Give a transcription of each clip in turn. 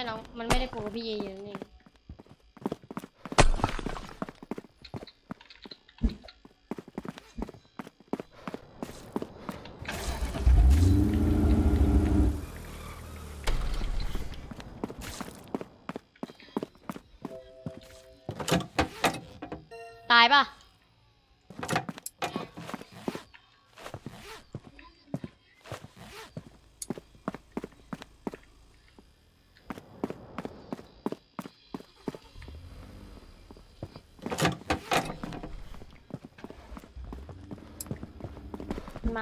ไม่น้องมันไม่ได้โปรพี่เยอะนี่ตายปะ ม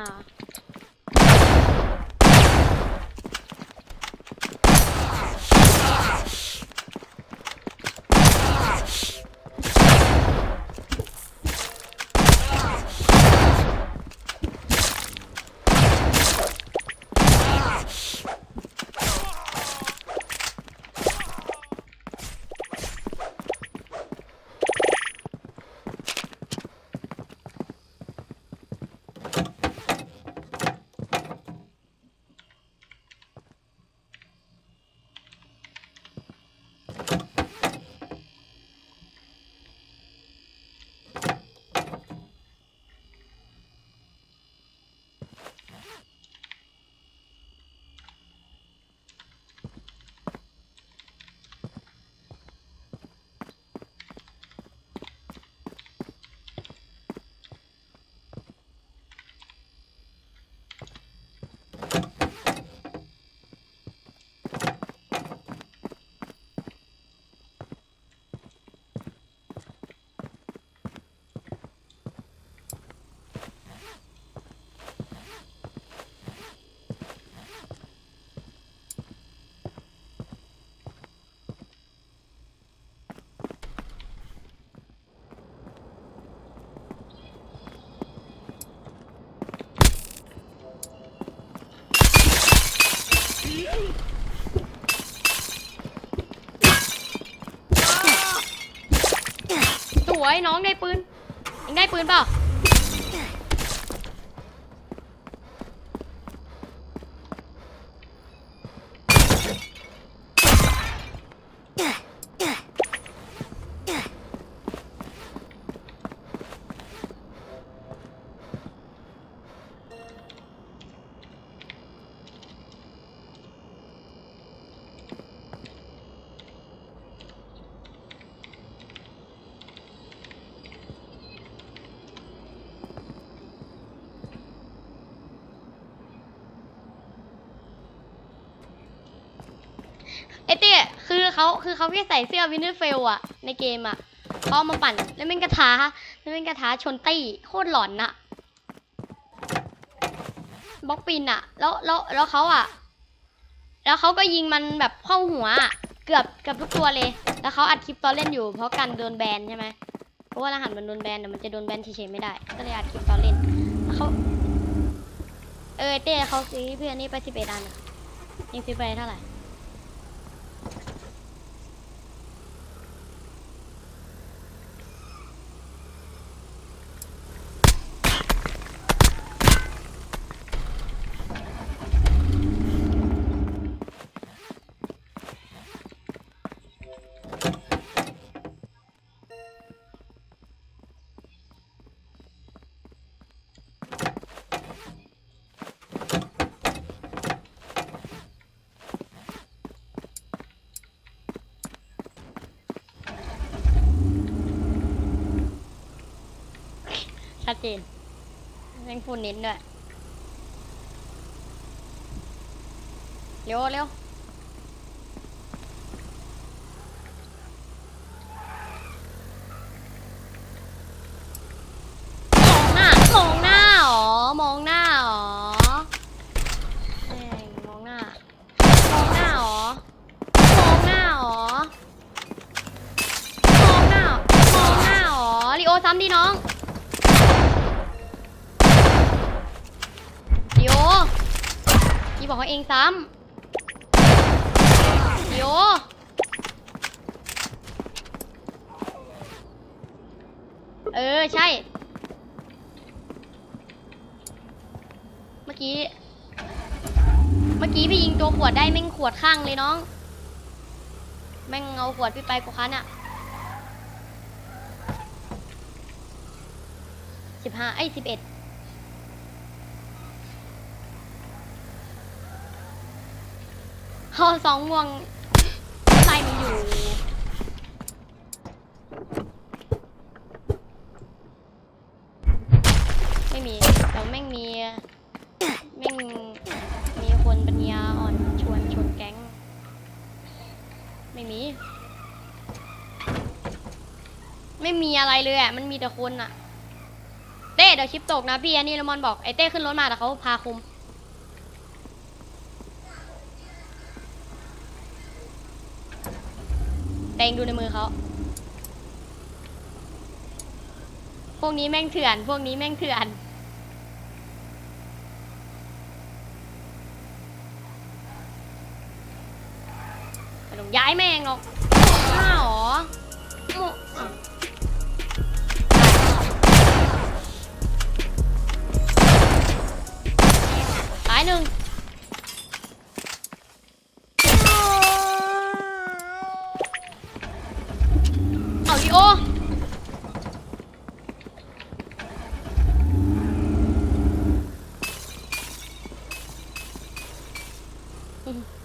าสวยน้องได้ปืนเองได้ปืนเปล่า ไอเต้คือเขาคือเขาแค่ใส่เสื้อวินเทอร์เฟลอะในเกมอะเขาเอามาปั่นแล้วเป็นกระทาแล้วเป็นกระทาชนตี้โคตรหลอนอะบล็อกปินอะแล้วแล้วแล้วเขาอะแล้วเขาก็ยิงมันแบบเข้าหัวเกือบเกือบทุกตัวเลย แล้วเขาอัดคลิปตอนเล่นอยู่ เพราะกันโดนแบนใช่ไหมเพราะว่ารหัสมันโดนแบนแต่มันจะโดนแบนเฉยๆไม่ได้ ก็เลยอัดคลิปตอนเล่นแล้วเขาเออเต้เขาซื้อเพื่อนนี่ไปสิบเอ็ดอันอะยังซื้อไปเท่าไหร่ ชัดเจนแม่งพูดเน้นด้วยเร็วเร็วมองหน้า มองหน้าหรอมองหน้าหรอแม่งมองหน้า มองหน้าหรอมองหน้าหรอมองหน้า มองหน้าหรอลิโอซ้ำดิน้อง ลิโอ พี่บอกว่าเองซ้ำโอเออ ใช่ เมื่อกี้ เมื่อกี้พี่ยิงตัวขวดได้แม่งขวดข้างเลยน้อง แม่งเอาขวดพี่ไปกูคันอะสิบห้าไอ้สิบเอ็ด เขาสองม่วงไล่มันอยู่ ไม่มีแต่แม่งมีแม่งมีคนปัญญาอ่อนชวนชนแก๊ง ไม่มี ไม่มีอะไรเลยอะ มันมีแต่คนอะ เต้เดี๋ยวคลิปตกนะพี่อันนี้ละมอนบอกไอ้เต้ขึ้นรถมาแต่เขาพาคุม แต่เองดูในมือเขาพวกนี้แม่งเถื่อน พวกนี้แม่งเถื่อนไม่ต้องย้ายแม่งหรอกห้าห Mm-hmm.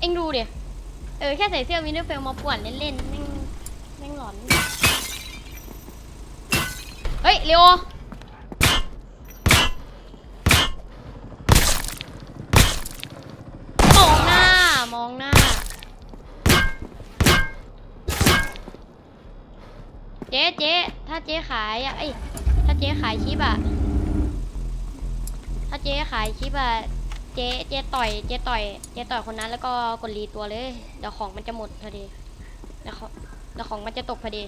เอ็งดูเดิเออแค่ใส่เสื้อวินเทอร์เฟลมาป่วนเล่นๆแม่งแม่งหลอน เฮ้ยเร็วมองหน้ามองหน้า เจ๊เจ๊ถ้าเจ๊ขายอะเอ้ยถ้าเจ๊ขายคลิปอะถ้าเจ๊ขายคลิปอะ เจ๊เจ๊ต่อยเจ๊ต่อยเจ๊ต่อยคนนั้นแล้วก็กดรีตัวเลย เดี๋ยวของมันจะหมดพอดีเดี๋ยวของเดี๋ยวของมันจะตกพอดี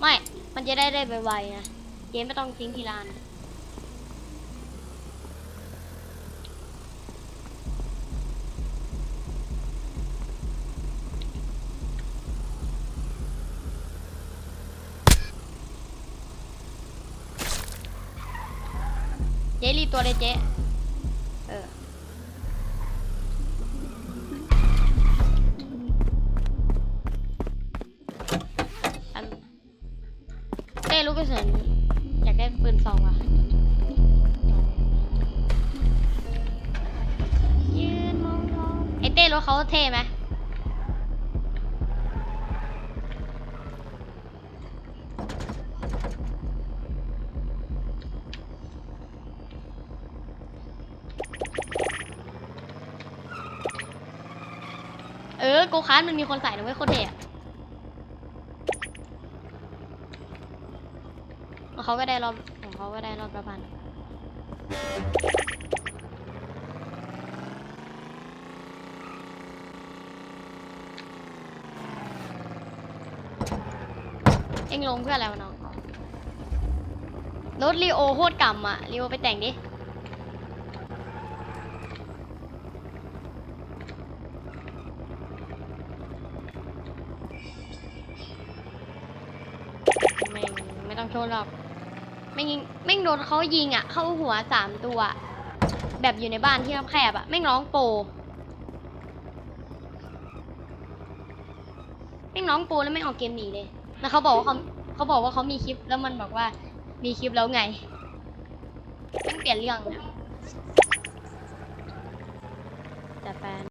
ไม่ มันจะได้ได้ไวๆนะเกมไม่ต้องทิ้งทีลาน เจ๊รีบตัวเลยเจ๊เอออันเต้ลูกกระสุนอยากได้ปืนซองว่ะยืนมองท้องไอเต้รถเขาเท่ไหมเออโกคาร์มันมีคนใส่นะเว้ยโคตรเท่อะของเขาก็ได้รอบของเขาก็ได้รอบละพันเอ็งลงเพื่ออะไรวะน้องรถลีโอโคตรกำอะลีโอไปแต่งดิ ไม่ โชว์หรอกไม่งยิงแม่งโดนเขายิงอะ เข้าหัวสามตัว แบบอยู่ในบ้านที่แคบๆอะแม่งร้องโปแม่งร้องโปแล้วไม่ออกเกมหนีเลยแล้วเขาบอกว่าเขาเขาบอกว่าเขามีคลิปแล้วมันบอกว่ามีคลิปแล้วไงแม่งเปลี่ยนเรื่องนะแต่แฟน